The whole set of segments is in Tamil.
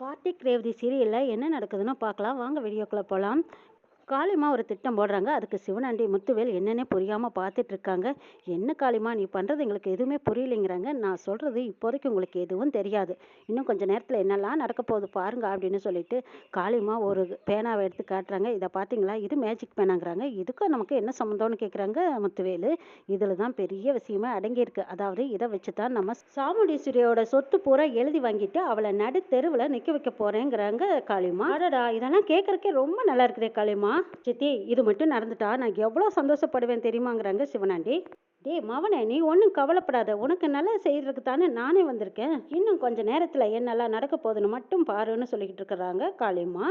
கார்த்திக் ரேவதி சீரியலில் என்ன நடக்குதுன்னு பார்க்கலாம். வாங்க வீடியோக்குள்ளே போகலாம் காளிமா ஒரு திட்டம் போடுறாங்க. அதுக்கு சிவனாண்டி முத்துவேல் என்னன்னே புரியாமல் பார்த்துட்டு இருக்காங்க என்ன காளிமா நீ பண்ணுறது எங்களுக்கு எதுவுமே புரியலைங்கிறாங்க. நான் சொல்கிறது இப்போதைக்கு உங்களுக்கு எதுவும் தெரியாது. இன்னும் கொஞ்சம் நேரத்தில் என்னெல்லாம் நடக்க போகுது பாருங்க அப்படின்னு சொல்லிட்டு காளிமா ஒரு பேனாவை எடுத்து காட்டுறாங்க. இதை பார்த்தீங்களா இது மேஜிக் பேனாங்கிறாங்க. இதுக்கும் நமக்கு என்ன சம்மந்தம்னு கேட்குறாங்க முத்துவேலு? இதில் தான் பெரிய விஷயமே அடங்கியிருக்கு. அதாவது இதை வச்சு தான் நம்ம சாமுண்டீஸ்வரியோட சொத்து பூரா எழுதி வாங்கிட்டு அவளை நடு தெருவில் நிற்க வைக்க போகிறேங்கிறாங்க காளிமா. அடடா இதெல்லாம் கேட்குறக்கே ரொம்ப நல்லா இருக்குதே காளிமா. சித்தி இது மட்டும் நடந்துட்டா நான் எவ்வளோ சந்தோஷப்படுவேன் தெரியுமாங்கிறாங்க சிவனாண்டி. டே மவனே நீ ஒன்றும் கவலைப்படாத. உனக்கு நல்லா செய்யறதுக்கு தானே நானே வந்திருக்கேன். இன்னும் கொஞ்சம் நேரத்தில் என்னெல்லாம் நடக்க போகுதுன்னு மட்டும் பாருன்னு சொல்லிக்கிட்டு இருக்கிறாங்க காளியம்மா.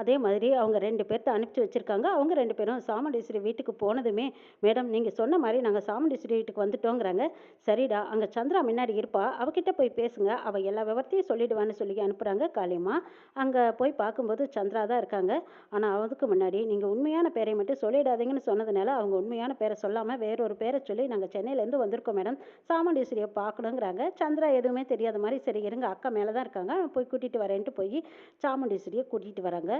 அதே மாதிரி அவங்க ரெண்டு பேர்த்த அனுப்பிச்சி வச்சுருக்காங்க. அவங்க ரெண்டு பேரும் சாமுண்டீஸ்வரி வீட்டுக்கு போனதுமே மேடம் நீங்கள் சொன்ன மாதிரி நாங்கள் சாமுண்டீஸ்வரி வீட்டுக்கு வந்துட்டோங்கிறாங்க. சரிடா அங்கே சந்திரா முன்னாடி இருப்பா. அவகிட்ட போய் பேசுங்க. அவள் எல்லா விவரத்தையும் சொல்லிடுவான்னு சொல்லி அனுப்புகிறாங்க காளியம்மா. அங்கே போய் பார்க்கும்போது சந்திரா தான் இருக்காங்க. ஆனால் அதுக்கு முன்னாடி நீங்கள் உண்மையான பேரை மட்டும் சொல்லிடாதீங்கன்னு சொன்னதுனால அவங்க உண்மையான பேரை சொல்லாமல் வேறொரு பேரை சொல்லி நாங்கள் சென்னையிலேருந்து வந்திருக்கோம் மேடம். சாமுண்டீஸ்வரியை பார்க்கணுங்கிறாங்க. சந்திரா எதுவுமே தெரியாத மாதிரி சரி இருங்க. அக்கா மேலே தான் இருக்காங்க போய் கூட்டிகிட்டு வரேன்ட்டு போய் சாமுண்டீஸ்வரியை கூட்டிகிட்டு வராங்க.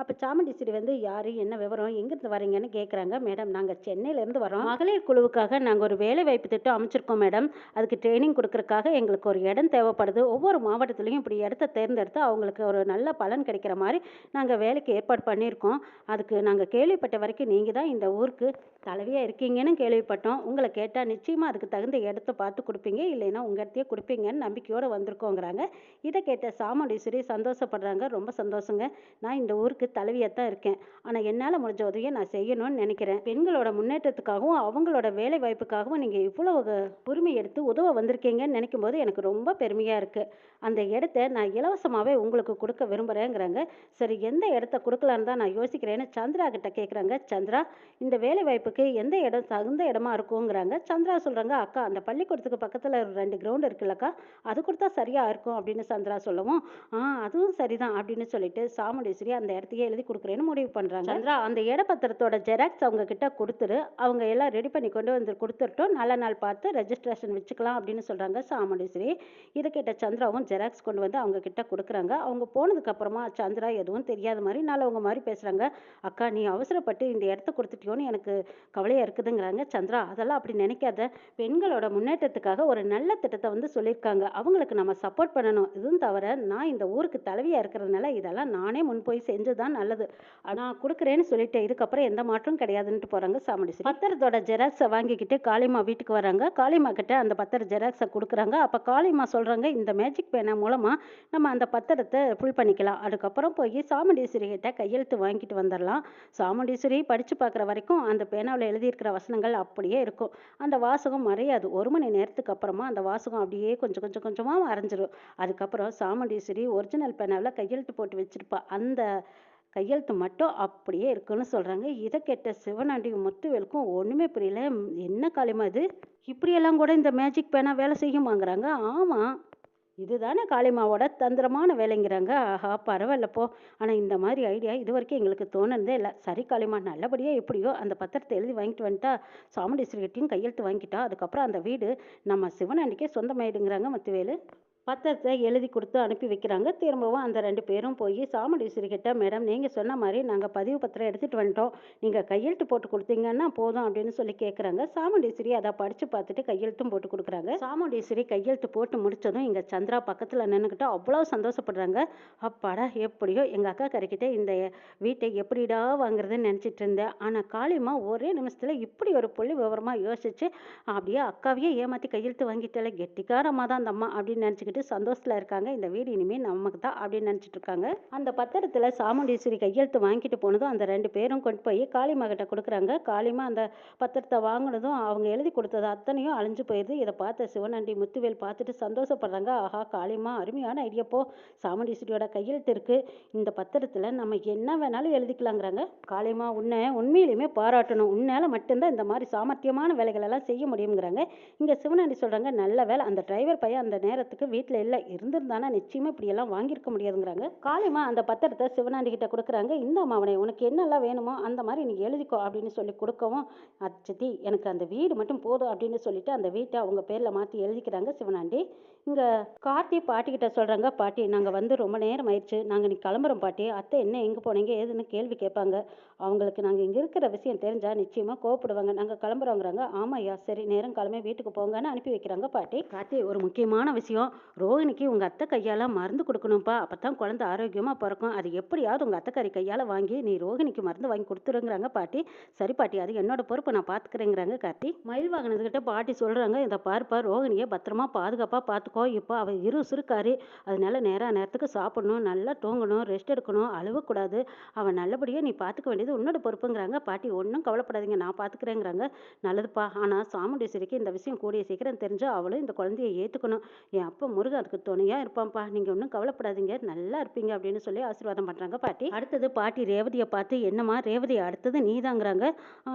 அப்போ சாமுண்டீஸ்வரி வந்து யார்? என்ன விவரம்? எங்கேருந்து வரீங்கன்னு கேட்குறாங்க மேடம் நாங்கள் சென்னையிலேருந்து வரோம். மகளிர் குழுவுக்காக நாங்கள் ஒரு வேலை வாய்ப்பு திட்டம் அமைச்சிருக்கோம் மேடம். அதுக்கு ட்ரைனிங் கொடுக்கறக்காக எங்களுக்கு ஒரு இடம் தேவைப்படுது. ஒவ்வொரு மாவட்டத்துலேயும் இப்படி இடத்த தேர்ந்தெடுத்து அவங்களுக்கு ஒரு நல்ல பலன் கிடைக்கிற மாதிரி நாங்கள் வேலைக்கு ஏற்பாடு பண்ணியிருக்கோம். அதுக்கு நாங்கள் கேள்விப்பட்ட வரைக்கும் நீங்கள் தான் இந்த ஊருக்கு தலைவியாக இருக்கீங்கன்னு கேள்விப்பட்டோம். உங்களை கேட்டால் நிச்சயமாக அதுக்கு தகுந்த இடத்த பார்த்து கொடுப்பீங்க. இல்லைன்னா உங்கள் இடத்தையே கொடுப்பீங்கன்னு நம்பிக்கையோடு வந்திருக்கோங்கிறாங்க. இதை கேட்ட சாமுண்டீஸ்வரி சந்தோஷப்படுறாங்க. ரொம்ப சந்தோஷங்க. நான் இந்த ஊருக்கு தலைவியாக தான் இருக்கேன். ஆனால் என்னால் முடிஞ்ச உதவியை நான் செய்யணும்னு நினைக்கிறேன். பெண்களோட முன்னேற்றத்துக்காகவும் அவங்களோட வேலை வாய்ப்புக்காகவும் நீங்கள் இவ்வளோ உரிமை எடுத்து உதவ வந்திருக்கீங்கன்னு நினைக்கும் போது எனக்கு ரொம்ப பெருமையாக இருக்குது அந்த இடத்த நான் இலவசமாகவே உங்களுக்கு கொடுக்க விரும்புகிறேங்கிறாங்க சரி எந்த இடத்த கொடுக்கலான்னு தான் நான் யோசிக்கிறேன்னு சந்திரா கிட்ட கேட்குறாங்க சந்திரா இந்த வேலை வாய்ப்புக்கு எந்த இடம் தகுந்த இடமா இருக்குங்கிறாங்க. சந்திரா சொல்கிறாங்க அக்கா அந்த பள்ளிக்கூடத்துக்கு பக்கத்தில் ரெண்டு கிரவுண்ட் இருக்குல்லக்கா. அது கொடுத்தா சரியாக இருக்கும் அப்படின்னு சந்திரா சொல்லவும். ஆ அதுவும் சரிதான் அப்படின்னு சொல்லிட்டு சாமுண்டீஸ்வரி அந்த இடத்தையே எழுதி கொடுக்குறேன்னு முடிவு பண்ணுறாங்க சந்திரா அந்த இடப்பத்திரத்தோட ஜெராக்ஸ் அவங்க கிட்ட கொடுத்துரு. அவங்க எல்லாம் ரெடி பண்ணி கொண்டு வந்து கொடுத்துட்டோம் நல்ல நாள் பார்த்து ரெஜிஸ்ட்ரேஷன் வச்சுக்கலாம் அப்படின்னு சொல்கிறாங்க சாமுண்டீஸ்வரி. இதை கேட்ட சந்திராவும் ஜெராக்ஸ் கொண்டு வந்து அவங்க கிட்ட கொடுக்குறாங்க. அவங்க போனதுக்கப்புறமா சந்திரா எதுவும் தெரியாத மாதிரி நல்லவங்க மாதிரி பேசுகிறாங்க அக்கா நீ அவசரப்பட்டு இந்த இடத்த கொடுத்துட்டியோன்னு எனக்கு கவலையாக இருக்குதுங்கிறாங்க. சந்திரா அதெல்லாம் அப்படி நினைக்காத. பெண்களோட முன்னேற்றத்துக்காக ஒரு நல்ல திட்டத்தை வந்து சொல்லியிருக்காங்க. அவங்களுக்கு நம்ம சப்போர்ட் பண்ணணும். இதுவும் தவிர நான் இந்த ஊருக்கு தலைவியாக இருக்கிறதுனால இதெல்லாம் நானே முன் போய் செஞ்சு தான் நல்லது. நான் கொடுக்குறேன்னு சொல்லிட்டேன் இதுக்கப்புறம் எந்த மாற்றம் கிடையாதுன்ட்டு போகிறாங்க சாமுண்டீஸ்வரி. பத்திரத்தோட ஜெராக்ஸை வாங்கிக்கிட்டு காளிமா வீட்டுக்கு வராங்க. காளிமா கிட்ட அந்த பத்திர ஜெராக்ஸை கொடுக்குறாங்க. அப்போ காளிமா சொல்கிறாங்க இந்த மேஜிக் பேனா மூலமாக நம்ம அந்த பத்திரத்தை ஃபுல் பண்ணிக்கலாம். அதுக்கப்புறம் போய் சாமுண்டீஸ்வரி கிட்ட கையெழுத்து வாங்கிட்டு வந்துடலாம் சாமுண்டீஸ்வரி படித்து பார்க்குற வரைக்கும் அந்த பேனாவில் எழுதியிருக்கிற வசனங்கள் அப்படியே இருக்கும். அந்த வாசகம் மறையாது. ஒரு மணி நேரத்துக்கு அப்புறமா அந்த வாசகம் அப்படியே கொஞ்சம் கொஞ்சம் கொஞ்சமாக மறைஞ்சிரும். அதுக்கப்புறம் சாமுண்டீஸ்வரி ஒரிஜினல் பேனாவில் கையெழுத்து போட்டு வச்சிருப்பா. அந்த கையெழுத்து மட்டும் அப்படியே இருக்குன்னு சொல்கிறாங்க இதை கேட்ட சிவனாண்டி முத்துவேலுக்கும் ஒன்றுமே புரியல. என்ன காளிமா இது? இப்படியெல்லாம் கூட இந்த மேஜிக் பேனா வேலை செய்யுமாங்கிறாங்க. ஆமாம் இதுதானே காளிமாவோட தந்திரமான வேலைங்கிறாங்க. ஆஹா பரவாயில்ல போ. ஆனால் இந்த மாதிரி ஐடியா இது வரைக்கும் எங்களுக்கு தோணுனதே இல்லை. சரி காளிமா நல்லபடியாக எப்படியோ அந்த பத்திரத்தை எழுதி வாங்கிட்டு வந்துட்டா. சாமுண்டீஸ்வரிகிட்டையும் கையெழுத்து வாங்கிட்டா. அதுக்கப்புறம் அந்த வீடு நம்ம சிவனாண்டிக்கே சொந்தமாயிடுங்கிறாங்க மத்துவேலு. பத்திரத்தை எழுதி கொடுத்து அனுப்பி வைக்கிறாங்க. திரும்பவும் அந்த ரெண்டு பேரும் போய் சாமுண்டீஸ்வரி கிட்ட மேடம் நீங்கள் சொன்ன மாதிரி நாங்கள் பதிவு பத்திரம் எடுத்துகிட்டு வந்துட்டோம். நீங்கள் கையெழுத்து போட்டு கொடுத்தீங்கன்னா போதும் அப்படின்னு சொல்லி கேட்குறாங்க சாமுண்டீஸ்வரி அதை படித்து பார்த்துட்டு கையெழுத்தும் போட்டு கொடுக்குறாங்க. சாமுண்டீஸ்வரி கையெழுத்து போட்டு முடிச்சதும் இங்கே சந்திரா பக்கத்தில் நின்றுக்கிட்டு அவ்வளோ சந்தோஷப்படுறாங்க. அப்பாடா எப்படியோ எங்கள் அக்கா கரைக்கிட்ட இந்த வீட்டை எப்படிடா வாங்குறதுன்னு நினச்சிட்டு இருந்தேன். ஆனால் காளிமா ஒரே நிமிஷத்தில் இப்படி ஒரு புள்ளி விவரமாக யோசிச்சு அப்படியே அக்காவையே ஏமாற்றி கையெழுத்து வாங்கிட்டாலே. கெட்டிக்காரமாக தான் அந்த அம்மா அப்படின்னு நினச்சிக்கிட்டு சந்தோஷத்தில் இருக்காங்க. இந்த வீடு இனிமேல் நமக்கு தான் அப்படின்னு நினச்சிட்டு இருக்காங்க. அந்த பத்திரத்தில் சாமுண்டீஸ்வரி கையெழுத்து வாங்கிட்டு போனதும் அந்த ரெண்டு பேரும் கொண்டு போய் காளிமா கிட்ட கொடுக்குறாங்க. காளிமா அந்த பத்திரத்தை வாங்கினதும் அவங்க எழுதி கொடுத்தது அத்தனையும் அழிஞ்சு போயிடுது இதை பார்த்த சிவனண்டி முத்துவேல் பார்த்துட்டு சந்தோஷப்படுறாங்க. ஆஹா காளிமா அருமையான ஐடியாப்போ சாமுண்டீஸ்வரியோட கையெழுத்து இருக்கு. இந்த பத்திரத்தில் நம்ம என்ன வேணாலும் எழுதிக்கலாங்கிறாங்க. காளிமா உன்னை உண்மையிலுமே பாராட்டணும். உன்னால மட்டும்தான் இந்த மாதிரி சாமர்த்தியமான வேலைகள் எல்லாம் செய்ய முடியுங்கிறாங்க இங்கே சிவனண்டி சொல்கிறாங்க நல்ல வேலை. அந்த டிரைவர் பையன் அந்த நேரத்துக்கு வீட்டுக்கு வீட்டில் இல்லை இருந்திருந்தானா நிச்சயமாக இப்படியெல்லாம் வாங்கியிருக்க முடியாதுங்கிறாங்க. காளிமா அந்த பத்திரத்தை சிவனாண்டி கிட்ட கொடுக்குறாங்க. இந்த மாவனை உனக்கு என்னெல்லாம் வேணுமோ அந்த மாதிரி நீ எழுதிக்கோ அப்படின்னு சொல்லி கொடுக்கவும் அச்சதி எனக்கு அந்த வீடு மட்டும் போதும் அப்படின்னு சொல்லிட்டு அந்த வீட்டை அவங்க பேரில் மாற்றி எழுதிக்கிறாங்க சிவனாண்டி. இங்கே கார்த்தி பாட்டிக்கிட்ட சொல்கிறாங்க பாட்டி நாங்கள் வந்து ரொம்ப நேரம் ஆயிடுச்சு. நாங்கள் நீ கிளம்புறோம் பாட்டி. அத்தை என்ன எங்கே போனீங்க? ஏதுன்னு கேள்வி கேட்பாங்க. அவங்களுக்கு நாங்கள் இங்கே இருக்கிற விஷயம் தெரிஞ்சால் நிச்சயமாக கோவப்படுவாங்க. நாங்கள் கிளம்புறோங்கிறாங்க. ஆமாம் ஐயா சரி நேரம் கிளம்பி வீட்டுக்கு போங்கன்னு அனுப்பி வைக்கிறாங்க பாட்டி. கார்த்தி ஒரு முக்கியமான விஷயம். ரோஹிணிக்கு உங்கள் அத்தை கையால் மருந்து கொடுக்கணும்ப்பா அப்போ தான் குழந்தை ஆரோக்கியமாக பிறக்கும். அது எப்படியாவது உங்கள் அத்தைக்காரி கையால் வாங்கி நீ ரோஹிணிக்கு மருந்து வாங்கி கொடுத்துருங்கிறாங்க பாட்டி. சரி பாட்டி அது என்னோட பொறுப்பு நான் பார்த்துக்கிறேங்கிறாங்க கார்த்தி. மயில் வாங்கினதுக்கிட்ட பாட்டி சொல்கிறாங்க இந்த பார்ப்பா ரோஹிணியை பத்திரமா பாதுகாப்பாக பார்த்துக்கோ இப்போ அவள் இரு சுருக்காரி அதனால நேராக நேரத்துக்கு சாப்பிடணும் நல்லா தூங்கணும் ரெஸ்ட் எடுக்கணும் அழுவக்கூடாது. அவன் நல்லபடியாக நீ பார்த்துக்க வேண்டியது உன்னோட பொறுப்புங்கிறாங்க பாட்டி. ஒன்றும் கவலைப்படாதீங்க நான் பார்த்துக்கிறேங்கிறாங்க நல்லதுப்பா. ஆனால் சாமுண்டீஸ்வரிக்கு இந்த விஷயம் கூடிய சீக்கிரம் தெரிஞ்சு அவளும் இந்த குழந்தைய ஏற்றுக்கணும் என் அப்பா முருகன் அதுக்கு துணையாக இருப்பான்ப்பா. நீங்கள் ஒன்றும் கவலைப்படாதீங்க. நல்லா இருப்பீங்க அப்படின்னு சொல்லி ஆசீர்வாதம் பண்ணுறாங்க பாட்டி. அடுத்தது பாட்டி ரேவதியை பார்த்து என்னம்மா ரேவதி அடுத்தது நீதாங்கிறாங்க?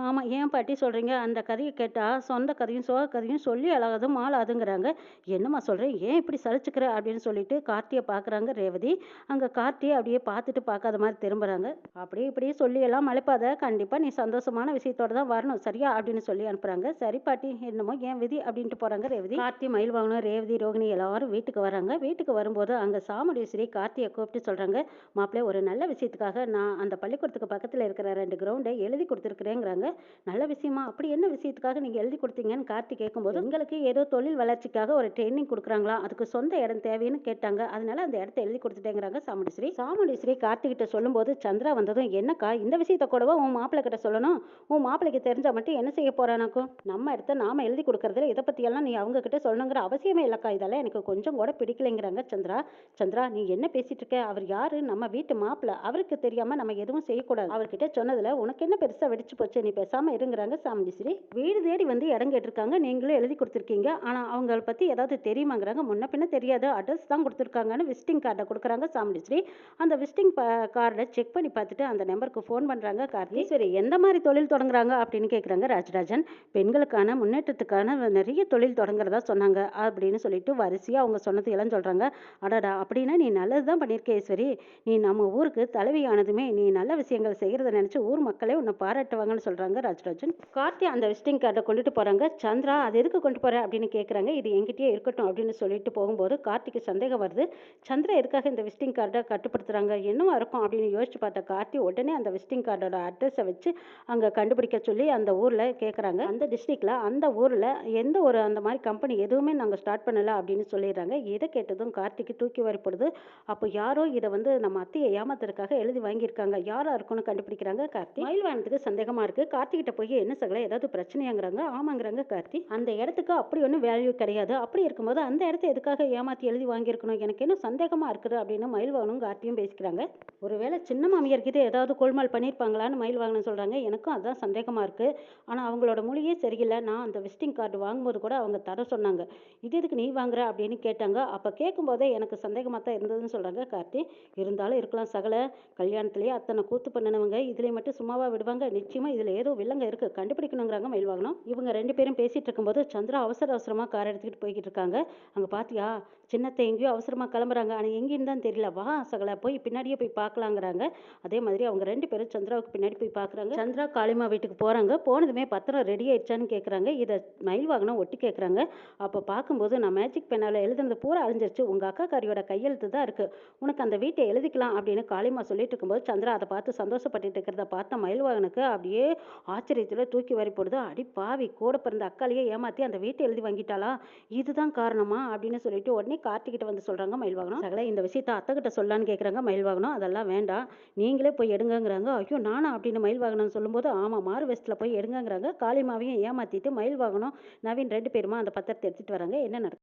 ஆமாம் ஏன் பாட்டி சொல்கிறீங்க அந்த கதையை கேட்டால் சொந்த கதையும் சோக கதையும் சொல்லி அழகாதும் மாலாதுங்கிறாங்க என்னம்மா சொல்கிறேன் ஏன் இப்படி சலிச்சுக்கிற? அப்படின்னு சொல்லிட்டு கார்த்தியை பார்க்குறாங்க ரேவதி. அங்கே கார்த்தியை அப்படியே பார்த்துட்டு பார்க்காத மாதிரி திரும்புகிறாங்க அப்படியே இப்படியே சொல்லி எல்லாம் மலைப்பாத. கண்டிப்பாக நீ சந்தோஷமான விஷயத்தோட தான் வரணும். சரியா? அப்படின்னு சொல்லி அனுப்புகிறாங்க சரி பாட்டி என்னமோ ஏன் விதி? அப்படின்ட்டு போகிறாங்க ரேவதி. கார்த்தி மயில் வாங்கணும். ரேவதி ரோகிணி எல்லாரும் வீட்டுக்கு வராங்க. வீட்டுக்கு வரும்போது அங்கே சாமுண்டீஸ்வரி கார்த்தியை கூப்பிட்டு சொல்கிறாங்க மாப்பிள்ளை ஒரு நல்ல விஷயத்துக்காக நான் அந்த பள்ளிக்கூடத்துக்கு பக்கத்தில் இருக்கிற ரெண்டு கிரவுண்டை எழுதி கொடுத்துருக்குறேங்கிறாங்க. நல்ல விஷயமா? அப்படி என்ன விஷயத்துக்காக நீங்கள் எழுதி கொடுத்தீங்கன்னு கார்த்தி கேட்கும்போது எங்களுக்கு ஏதோ தொழில் வளர்ச்சிக்காக ஒரு ட்ரைனிங் கொடுக்குறாங்களா? அதுக்கு சொந்த இடம் தேவைன்னு கேட்டாங்க. அதனால அந்த இடத்த எழுதி கொடுத்துட்டேங்கிறாங்க சாமுண்டீஸ்வரி சாமுண்டீஸ்வரி கார்த்திகிட்ட சொல்லும்போது சந்திரா வந்ததும் என்னக்கா இந்த விஷயத்த கூடவா உன் மாப்பிள்ளை கிட்ட சொல்லணும்? உன் மாப்பிள்ளைக்கு தெரிஞ்சா மட்டும் என்ன செய்ய போகிறானாக்கும் நம்ம இடத்த நாம எழுதி கொடுக்கறதுல இதை பற்றியெல்லாம் நீ அவங்க கிட்ட சொல்லணுங்கிற அவசியமே இல்லைக்கா. இதெல்லாம் எனக்கு கொஞ்சம் கூட பிடிக்கலைங்கிறாங்க சந்திரா. சந்திரா நீ என்ன பேசிட்டு இருக்க? அவர் யாரு? நம்ம வீட்டு மாப்பிள்ளை அவருக்கு தெரியாம நம்ம எதுவும் செய்யக்கூடாது. அவர்கிட்ட சொன்னதுல உனக்கு என்ன பெருசா வெடிச்சு போச்சு? நீ பேசாம இருங்கிறாங்க சாமுண்டீஸ்வரி வீடு தேடி வந்து இடம் கேட்டிருக்காங்க. நீங்களும் எழுதி கொடுத்துருக்கீங்க. ஆனா அவங்கள பத்தி ஏதாவது தெரியுமாங்கிறாங்க. முன்ன பின்ன தெரியாது அட்ரஸ் தான் கொடுத்துருக்காங்கன்னு விசிட்டிங் கார்டை கொடுக்குறாங்க சாமுண்டீஸ்வரி அந்த விசிட்டிங் கார்டை செக் பண்ணி பார்த்துட்டு அந்த நம்பருக்கு ஃபோன் பண்ணுறாங்க சரி எந்த மாதிரி தொழில் தொடங்குறாங்க அப்படின்னு கேட்குறாங்க ராஜராஜன். பெண்களுக்கான முன்னேற்றத்துக்கான நிறைய தொழில் தொடங்குறதா சொன்னாங்க அப்படின்னு சொல்லிட்டு வரிசையாக அவங்க சொன்னது எல்லாம் சொல்கிறாங்க அடாடா அப்படின்னா நீ நல்லது தான் பண்ணியிருக்க ஈஸ்வரி. நீ நம்ம ஊருக்கு தலைவியானதுமே நீ நல்ல விஷயங்கள் செய்கிறத நினச்சி ஊர் மக்களே உன்னை பாராட்டுவாங்கன்னு சொல்கிறாங்க ராஜராஜன். கார்த்தி அந்த விசிட்டிங் கார்டை கொண்டுட்டு போகிறாங்க சந்திரா அது எதுக்கு கொண்டு போகிற அப்படின்னு கேட்குறாங்க இது எங்கிட்டயே இருக்கட்டும் அப்படின்னு சொல்லிட்டு போகும்போது கார்த்திக்கு சந்தேகம் வருது. சந்திரா எதுக்காக இந்த விசிட்டிங் கார்டை கட்டுப்படுத்துகிறாங்க என்னவா இருக்கும்? அப்படின்னு யோசிச்சு பார்த்த கார்த்தி உடனே அந்த விசிட்டிங் கார்டோட அட்ரஸை வச்சு அங்கே கண்டுபிடிக்க சொல்லி அந்த ஊரில் கேட்குறாங்க அந்த டிஸ்ட்ரிக்டில் அந்த ஊரில் எந்த ஒரு அந்த மாதிரி கம்பெனி எதுவுமே நாங்கள் ஸ்டார்ட் பண்ணலை அப்படின்னு சொல்லிடுறாங்க. இதை கேட்டதும் கார்த்திக்கு தூக்கி வரப்படுது. அப்போ யாரோ இதை வந்து நம்ம அத்தையை ஏமாத்துறதுக்காக எழுதி வாங்கியிருக்காங்க. யாரா இருக்கும்னு கண்டுபிடிக்கிறாங்க கார்த்தி. மயில் வாங்கினதுக்கு சந்தேகமா இருக்கு. கார்த்திகிட்ட போய் என்ன சகல ஏதாவது பிரச்சனையாங்கிறாங்க. ஆமாங்கிறாங்க கார்த்தி. அந்த இடத்துக்கு அப்படி ஒன்றும் வேல்யூ கிடையாது. அப்படி இருக்கும்போது அந்த இடத்த எதுக்காக ஏமாத்தி எழுதி வாங்கியிருக்கணும்? எனக்கு என்ன சந்தேகமா இருக்குது அப்படின்னு மயில் வாகனும் கார்த்தியும் பேசிக்கிறாங்க. ஒருவேளை சின்ன மாமியார்கிட்ட ஏதாவது கோல்மால் பண்ணியிருப்பாங்களான்னு மயில் வாகனம் சொல்றாங்க. எனக்கும் அதுதான் சந்தேகமா இருக்கு. ஆனால் அவங்களோட மொழியே சரியில்லை. நான் அந்த விசிட்டிங் கார்டு வாங்கும்போது கூட அவங்க தர சொன்னாங்க. இது எதுக்கு நீ வாங்குற? அப்படின்னு கேட்டு கேட்டாங்க. அப்போ கேட்கும்போதே எனக்கு சந்தேகமாக தான் இருந்ததுன்னு சொல்கிறாங்க கார்த்தி. இருந்தாலும் இருக்கலாம் சகல. கல்யாணத்துலேயே அத்தனை கூத்து பண்ணினவங்க இதுலேயே மட்டும் சும்மாவா விடுவாங்க. நிச்சயமாக இதில் ஏதோ வில்லங்க இருக்குது கண்டுபிடிக்கணுங்கிறாங்க மயில் வாகனம் இவங்க ரெண்டு பேரும் பேசிகிட்டு இருக்கும்போது சந்திரா அவசர அவசரமாக கார் எடுத்துக்கிட்டு போய்கிட்டு இருக்காங்க. அங்கே பார்த்தியா சின்னத்தை எங்கேயோ அவசரமாக கிளம்புறாங்க. ஆனால் எங்கேன்னு தான் தெரியல. வா சகல போய் பின்னாடியே போய் பார்க்கலாங்கிறாங்க அதே மாதிரி அவங்க ரெண்டு பேரும் சந்திராவுக்கு பின்னாடி போய் பார்க்குறாங்க சந்திரா காளிமா வீட்டுக்கு போகிறாங்க போனதுமே பத்திரம் ரெடி ஆயிடுச்சான்னு கேட்குறாங்க இதை மயில் வாகனம் ஒட்டி கேட்குறாங்க அப்போ பார்க்கும்போது நான் மேஜிக் பெண்ணால் எழுதுனது பூரா அழிஞ்சிருச்சு உங்கள் அக்கா காரியோட கையெழுத்து தான் இருக்குது உனக்கு அந்த வீட்டை எழுதிக்கலாம் அப்படின்னு காளிமா சொல்லிட்டு இருக்கும்போது சந்திரா அதை பார்த்து சந்தோஷப்பட்டு இருக்கிறத பார்த்த மயில்வாகனுக்கு அப்படியே ஆச்சரியத்தில் தூக்கி வரி போடுது. அடி பாவி கூட பிறந்த அக்காலையே ஏமாற்றி அந்த வீட்டை எழுதி வாங்கிட்டாளா? இதுதான் காரணமா? அப்படின்னு சொல்லிட்டு உடனே கார்த்திகிட்ட வந்து சொல்கிறாங்க மயில்வாகனம். சகல இந்த விஷயத்த அத்தை கிட்ட சொல்லலான்னு கேட்குறாங்க மயில்வாகனம். அதெல்லாம் வேண்டாம். நீங்களே போய் எடுங்கங்கிறாங்க. ஐயோ நானா? அப்படின்னு மயில்வாகனம் சொல்லும்போது ஆமாம் மாறு வெஸ்ட்டில் போய் எடுங்கங்கிறாங்க. காளிமாவையும் ஏமாற்றிட்டு மயில்வாகனம் நவீன் ரெண்டு பேருமா அந்த பத்திரத்தை எடுத்துகிட்டு வராங்க. என்ன நடக்கும்